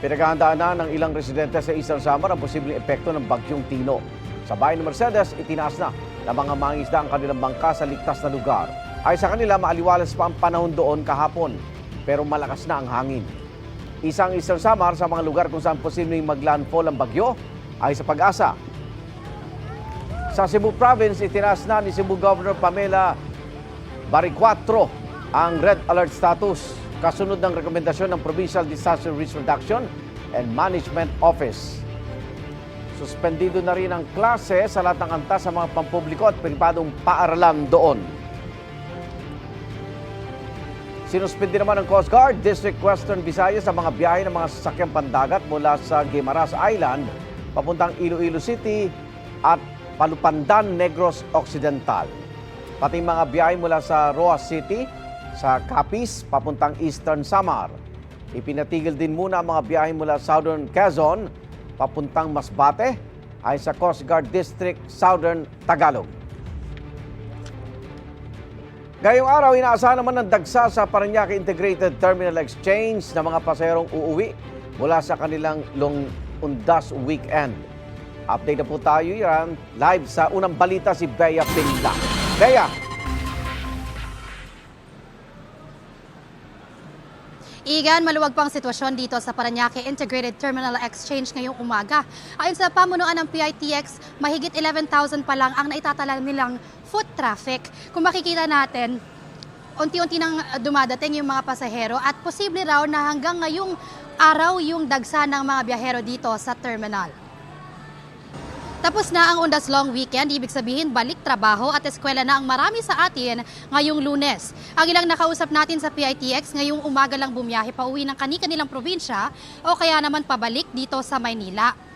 Pinaghahandaan na ng ilang residente sa Eastern Samar ang posibleng epekto ng bagyong Tino. Sa bayan ng Mercedes, itinaas na ng mga mangisda ang kanilang bangka sa ligtas na lugar. Ay sa kanila, maaliwalas pa ang panahon doon kahapon, pero malakas na ang hangin. Isang Eastern Samar sa mga lugar kung saan posibleng maglandfall ang bagyo ay sa pag-asa. Sa Cebu Province, itinaas na ni Cebu Governor Pamela Baricuatro ang red alert status kasunod ng rekomendasyon ng Provincial Disaster Risk Reduction and Management Office. Suspendido na rin ang klase sa lahat ng antas sa mga pampubliko at pribadong paaralan doon. Sinuspindi naman ng Coast Guard District Western Visayas sa mga biyahe ng mga sasakyang pandagat mula sa Guimaras Island papuntang Iloilo City at Palupandan, Negros Occidental. Pati mga biyahe mula sa Roa City, sa Capiz, papuntang Eastern Samar. Ipinatigil din muna ang mga biyahe mula Southern Quezon, papuntang Masbate, ay sa Coast Guard District Southern Tagalog. Ngayong araw, inaasahan naman ng dagsa sa Parañaque Integrated Terminal Exchange na mga paserong uuwi mula sa kanilang long undas weekend. Update na po tayo yan live sa unang balita si Bea Pingla. Bea! Igan, maluwag pang sitwasyon dito sa Paranaque Integrated Terminal Exchange ngayong umaga. Ayon sa pamunuan ng PITX, mahigit 11,000 pa lang ang naitatala nilang foot traffic. Kung makikita natin, unti-unti nang dumadating yung mga pasahero at posible raw na hanggang ngayong araw yung dagsa ng mga biyahero dito sa terminal. Tapos na ang Undas Long Weekend, ibig sabihin balik trabaho at eskwela na ang marami sa atin ngayong lunes. Ang ilang nakausap natin sa PITX ngayong umaga lang bumiyahe pa uwi ng kani-kanilang probinsya o kaya naman pabalik dito sa Maynila.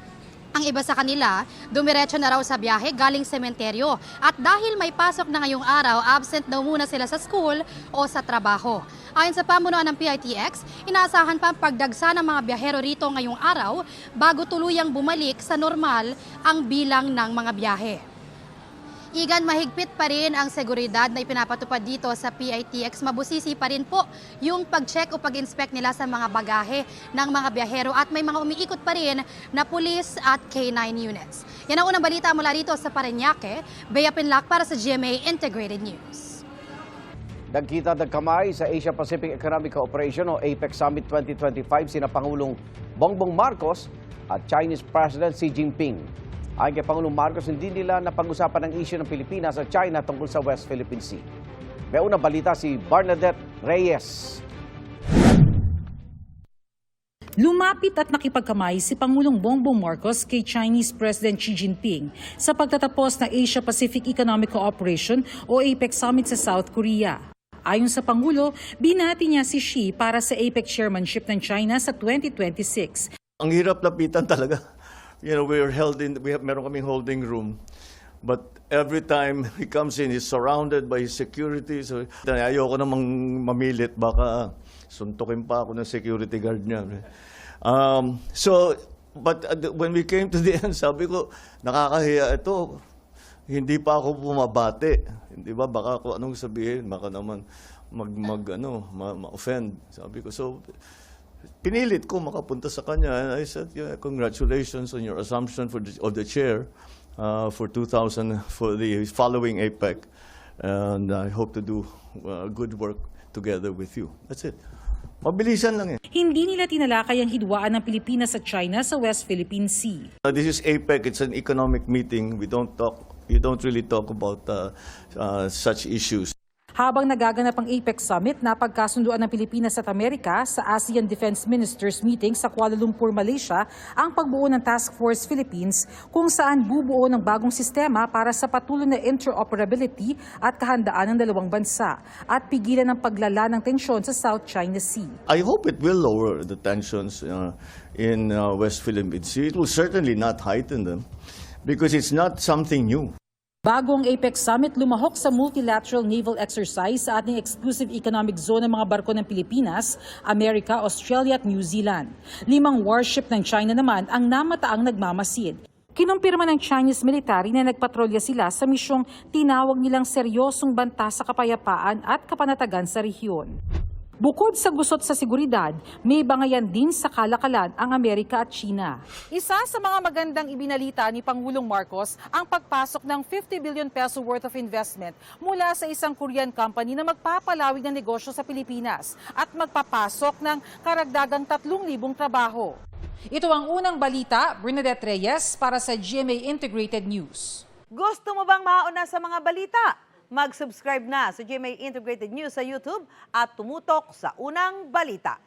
Ang iba sa kanila, dumiretso na raw sa biyahe galing sementeryo at dahil may pasok na ngayong araw, absent daw muna sila sa school o sa trabaho. Ayon sa pamunuan ng PITX, inaasahan pa ang pagdagsa ng mga biyahero rito ngayong araw bago tuluyang bumalik sa normal ang bilang ng mga biyahe. Igan, mahigpit pa rin ang seguridad na ipinapatupad dito sa PITX. Mabusisi pa rin po yung pag-check o pag-inspect nila sa mga bagahe ng mga biyahero at may mga umiikot pa rin na pulis at K9 units. Yan ang unang balita mula rito sa Parañaque. Bea Pinlac para sa GMA Integrated News. Nagkita nagkamay sa Asia Pacific Economic Cooperation o APEC Summit 2025 sina Pangulong Bongbong Marcos at Chinese President Xi Jinping. Ayon kay Pangulong Marcos, hindi nila napag-usapan ang issue ng Pilipinas at China tungkol sa West Philippine Sea. May unang balita si Bernadette Reyes. Lumapit at nakipagkamay si Pangulong Bongbong Marcos kay Chinese President Xi Jinping sa pagtatapos ng Asia-Pacific Economic Cooperation o APEC Summit sa South Korea. Ayon sa Pangulo, binati niya si Xi para sa APEC chairmanship ng China sa 2026. Ang hirap lapitan talaga. You know, we're held in, we have, meron kaming holding room. But every time he comes in, he's surrounded by his security. So, ayoko namang mamilit. Baka suntukin pa ako ng security guard niya. Um, so, but uh, when we came to the end, sabi ko, nakakahiya ito. Hindi pa ako bumabate. Hindi ba? Baka kung anong sabihin, baka naman mag, mag ano, ma- ma-offend. Sabi ko, so, pinilit ko makapunta sa kanya. And I said, yeah, congratulations on your assumption for the, of the chair uh, for 2000, for the following APEC. And I hope to do uh, good work together with you. That's it. Mabilisan lang eh. Hindi nila tinalakay ang hidwaan ng Pilipinas at China sa West Philippine Sea. Uh, This is APEC. It's an economic meeting. We don't talk, you don't really talk about uh, uh, such issues. Habang nagaganap ang APEC Summit, napagkasunduan ng Pilipinas at Amerika sa ASEAN Defense Ministers Meeting sa Kuala Lumpur, Malaysia, ang pagbuo ng Task Force Philippines kung saan bubuo ng bagong sistema para sa patuloy na interoperability at kahandaan ng dalawang bansa at pigilan ng paglala ng tensyon sa South China Sea. I hope it will lower the tensions uh, in uh, West Philippine Sea. It will certainly not heighten them because it's not something new. Bago ang APEC Summit, lumahok sa multilateral naval exercise sa ating exclusive economic zone ng mga barko ng Pilipinas, Amerika, Australia at New Zealand. Limang warship ng China naman ang namataang nagmamasid. Kinumpirma ng Chinese military na nagpatrolya sila sa misyong tinawag nilang seryosong banta sa kapayapaan at kapanatagan sa rehiyon. Bukod sa gusot sa seguridad, may bangayan din sa kalakalan ang Amerika at China. Isa sa mga magandang ibinalita ni Pangulong Marcos ang pagpasok ng 50 billion peso worth of investment mula sa isang Korean company na magpapalawig ng negosyo sa Pilipinas at magpapasok ng karagdagang 3,000 trabaho. Ito ang unang balita, Bernadette Reyes para sa GMA Integrated News. Gusto mo bang mauna sa mga balita? Mag-subscribe na sa GMA Integrated News sa YouTube at tumutok sa unang balita.